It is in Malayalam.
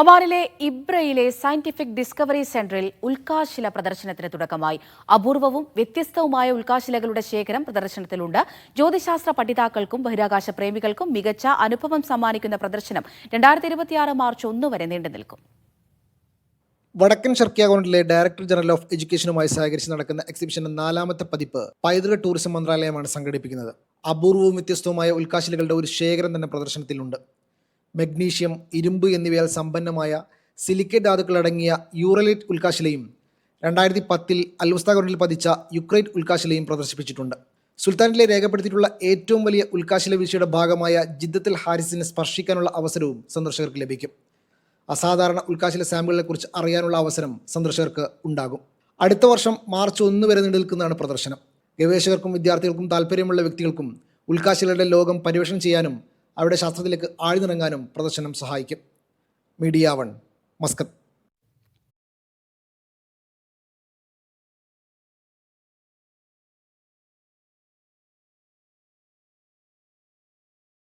ഒമാനിലെ ഇബ്രയിലെ സയന്റിഫിക് ഡിസ്കവറി സെന്ററിൽ ഉൽക്കാശില പ്രദർശനത്തിന് തുടക്കമായി. അപൂർവവും വ്യത്യസ്തവുമായ ഉൽക്കാശിലകളുടെ ശേഖരം പ്രദർശനത്തിലുണ്ട്. ജ്യോതിശാസ്ത്ര പഠിതാക്കൾക്കും ബഹിരാകാശ പ്രേമികൾക്കും മികച്ച അനുഭവം സമ്മാനിക്കുന്ന പ്രദർശനം രണ്ടായിരത്തി ഇരുപത്തിയാറ് മാർച്ച് ഒന്ന് വരെ നീണ്ടു നിൽക്കും. വടക്കൻ ഷർക്കിയാകോണ്ടിലെ ഡയറക്ടർ ജനറൽ ഓഫ് എഡ്യൂക്കേഷനുമായി സഹകരിച്ച് നടക്കുന്ന എക്സിബിഷന്റെ നാലാമത്തെ പതിപ്പ് പൈതൃക ടൂറിസം മന്ത്രാലയമാണ് സംഘടിപ്പിക്കുന്നത്. അപൂർവവും വ്യത്യസ്തവുമായ ഉൽക്കാശിലകളുടെ ഒരു ശേഖരം തന്നെ പ്രദർശനത്തിലുണ്ട്. മഗ്നീഷ്യം ഇരുമ്പ് എന്നിവയാൽ സമ്പന്നമായ സിലിക്കേറ്റ് ധാതുക്കൾ അടങ്ങിയ യൂറലൈറ്റ് ഉൽക്കാശിലയും രണ്ടായിരത്തി പത്തിൽ അൽവസ്താഗോണ്ടിൽ പതിച്ച യുക്രൈറ്റ് ഉൽക്കാശിലയും പ്രദർശിപ്പിച്ചിട്ടുണ്ട്. സുൽത്താനിലെ രേഖപ്പെടുത്തിയിട്ടുള്ള ഏറ്റവും വലിയ ഉൽക്കാശില വീഴ്ചയുടെ ഭാഗമായ ജിദ്ദത്തിൽ ഹാരിസിനെ സ്പർശിക്കാനുള്ള അവസരവും സന്ദർശകർക്ക് ലഭിക്കും. അസാധാരണ ഉൽക്കാശില സാമ്പിളുകളെ കുറിച്ച് അറിയാനുള്ള അവസരം സന്ദർശകർക്ക് ഉണ്ടാകും. അടുത്ത വർഷം മാർച്ച് ഒന്ന് വരെ നീണ്ടു നിൽക്കുന്നതാണ് പ്രദർശനം. ഗവേഷകർക്കും വിദ്യാർത്ഥികൾക്കും താല്പര്യമുള്ള വ്യക്തികൾക്കും ഉൽക്കാശിലയുടെ ലോകം പര്യവേഷണം ചെയ്യാനും അവരുടെ ശാസ്ത്രത്തിലേക്ക് ആഴ്ന്നിറങ്ങാനും പ്രദർശനം സഹായിക്കും. Media one Muscat